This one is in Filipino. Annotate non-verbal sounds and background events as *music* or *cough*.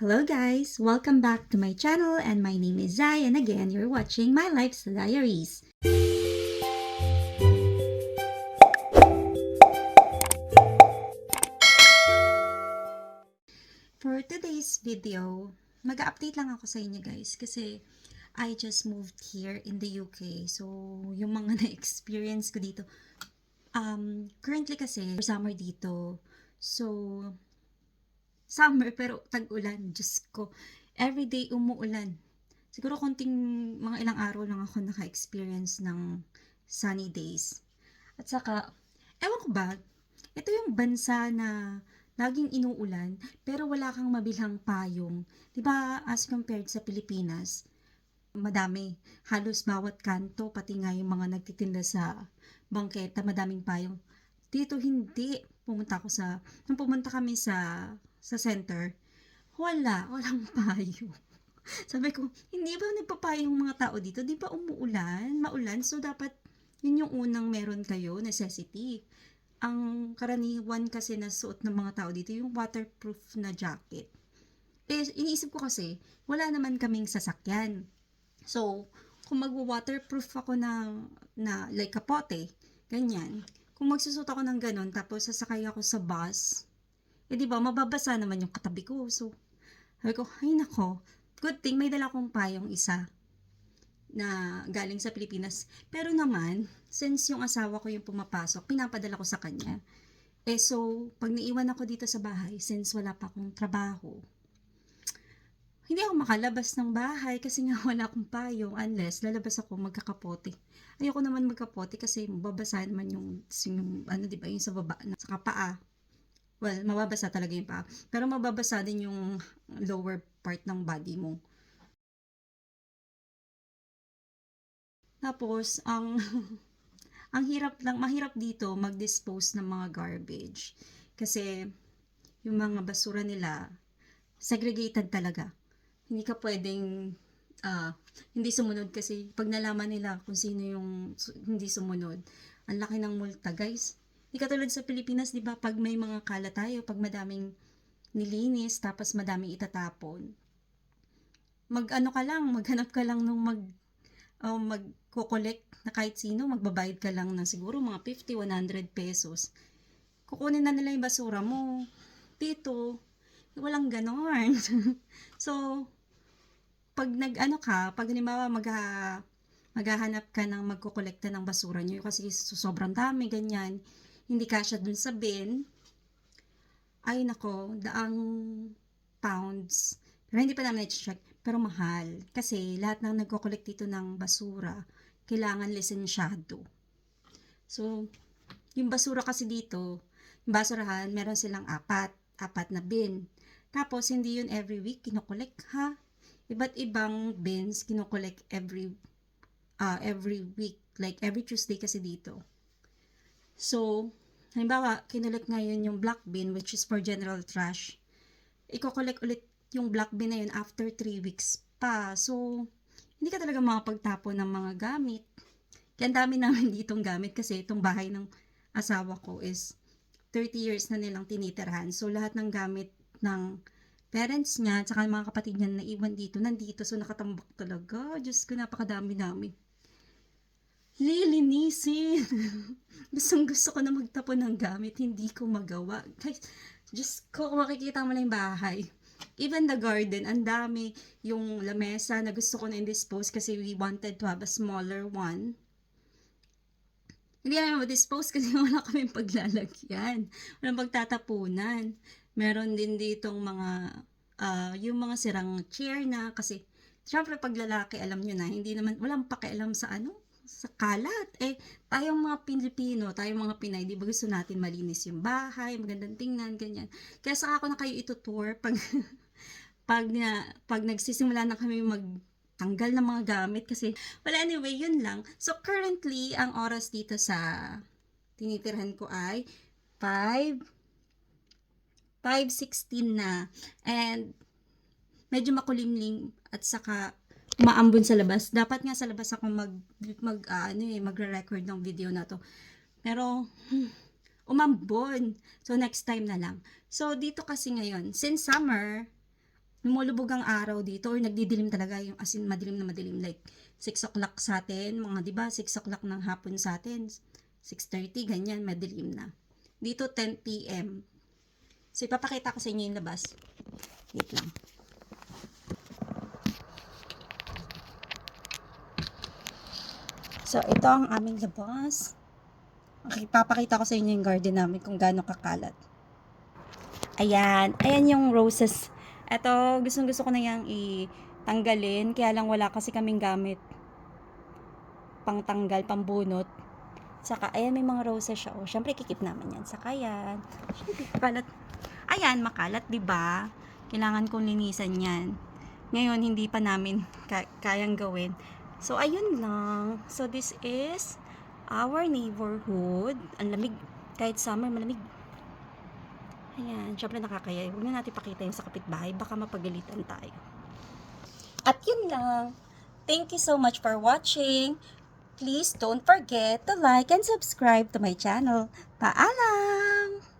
Hello guys! Welcome back to my channel and my name is Zai and again you're watching my life's diaries. For today's video, mag-update lang ako sa inyo guys kasi I just moved here in the UK. So, yung mga *laughs* na-experience ko dito. Um, currently kasi, summer dito. So, summer pero tag-ulan. Diyos ko, everyday umuulan. Siguro konting mga ilang araw lang ako naka-experience ng sunny days. At saka, ewan ko ba, ito yung bansa na laging inuulan pero wala kang mabilhang payong. 'Di ba as compared sa Pilipinas, madami. Halos bawat kanto, pati nga yung mga nagtitinda sa bangketa, madaming payong. Dito hindi. Pumunta ako sa, nung pumunta kami sa, sa center, wala, walang *laughs* payong. Sabi ko, hindi ba nagpapayong mga tao dito? Di ba umuulan? Maulan? So, dapat yun yung unang meron kayo, necessity. Ang karaniwan kasi na suot ng mga tao dito, yung waterproof na jacket. Eh, iniisip ko kasi, wala naman kaming sasakyan. So, kung magwa-waterproof ako ng, na like kapote, ganyan, kung magsusot ako ng ganon, tapos sasakay ako sa bus, eh di ba, mababasa naman yung katabi ko. So, sabi ko, ay nako, good thing may dala kong payong isa na galing sa Pilipinas. Pero naman, since yung asawa ko yung pumapasok, pinapadala ko sa kanya. Eh so, pag naiwan ako dito sa bahay, since wala pa akong trabaho, hindi ako makalabas ng bahay kasi nga *laughs* wala akong payong unless lalabas ako magkakapote. Ayoko naman magkapote kasi mababasa naman yung, yung ano di ba, yung sa baba, sa paa. Well, mababasa talaga yung paa. Pero mababasa din yung lower part ng body mo. Tapos, ang *laughs* ang hirap lang, mahirap dito mag-dispose ng mga garbage. Kasi, yung mga basura nila, segregated talaga. Hindi ka pwedeng, ah, hindi sumunod kasi pag nalaman nila kung sino yung hindi sumunod, ang laki ng multa, guys. Hindi katulad sa Pilipinas, di ba, pag may mga kala tayo, pag madaming nilinis, tapos madaming itatapon, mag-ano ka lang, maghanap ka lang nung mag, oh, magko-collect na kahit sino, magbabayad ka lang ng siguro mga 50, 100 pesos. Kukunin na nila yung basura mo. Dito, walang ganon. *laughs* so, pag nag-ano ka, pag halimbawa mag maghahanap ka ng magkokolekta ng basura nyo kasi sobrang dami, ganyan, hindi kasya dun sa bin, ay nako, daang pounds. Pero hindi pa namin na-check. Pero mahal. Kasi lahat ng nagko-collect dito ng basura, kailangan lisensyado. So, yung basura kasi dito, yung basurahan, meron silang apat. Apat na bin. Tapos, hindi yun every week kinokolek ha. Iba't ibang bins kinokolek every uh, every week. Like, every Tuesday kasi dito. So, halimbawa, kinolek ngayon yung black bin, which is for general trash. Iko-collect ulit yung black bin na yun after 3 weeks pa. So, hindi ka talaga makapagtapon ng mga gamit. Kaya ang dami *laughs* namin ditong gamit kasi itong bahay ng asawa ko is 30 years na nilang tinitirhan. So, lahat ng gamit ng parents niya, tsaka mga kapatid niya na iwan dito, nandito. So, nakatambak talaga. Diyos ko, napakadami namin. Lilinisin. *laughs* Gustong gusto ko na magtapon ng gamit, hindi ko magawa. Guys, Diyos ko, makikita mo na yung bahay. Even the garden, ang dami yung lamesa na gusto ko na indispose kasi we wanted to have a smaller one. Hindi namin ma-dispose kasi *laughs* wala kami paglalagyan. Walang pagtatapunan. Meron din ditong mga, ah, yung mga sirang chair na kasi, syempre pag lalaki, alam nyo na, hindi naman, walang pakialam sa ano, sa kalat. Eh, tayong mga Pilipino, tayong mga Pinay, di ba gusto natin malinis yung bahay, magandang tingnan, ganyan. Kaya saka ako na kayo itutour pag, *laughs* pag, na, pag nagsisimula na kami mag tanggal ng mga gamit kasi wala anyway yun lang so currently ang oras dito sa tinitirhan ko ay 5 5.16 na and medyo makulimlim at saka umaambon sa labas dapat nga sa labas ako mag mag ah, ano eh magre-record ng video na to pero hmm, umambon so next time na lang so dito kasi ngayon since summer lumulubog ang araw dito or nagdidilim talaga yung as in madilim na madilim like 6 o'clock sa atin, mga 'di ba 6 o'clock ng hapon sa atin, 6.30 ganyan, madilim na. Dito 10 p.m. So ipapakita ko sa inyo yung labas. Wait lang. So ito ang aming labas. Okay, papakita ko sa inyo yung garden namin kung gaano kakalat. Ayan, ayan yung roses. Ito, gustong gusto ko na yung itanggalin, kaya lang wala kasi kaming gamit pangtanggal, pambunot. Saka, ayan, may mga roses siya. O, syempre, kikip naman yan. Saka, yan. Kalat. Ayan, makalat, di ba? Kailangan kong linisan yan. Ngayon, hindi pa namin ka- kayang gawin. So, ayun lang. So, this is our neighborhood. Ang lamig. Kahit summer, malamig. Ayan, syempre nakakaya. Huwag na natin pakita yung sa kapitbahay. Baka mapagalitan tayo. At yun lang. Thank you so much for watching. Please don't forget to like and subscribe to my channel. Paalam!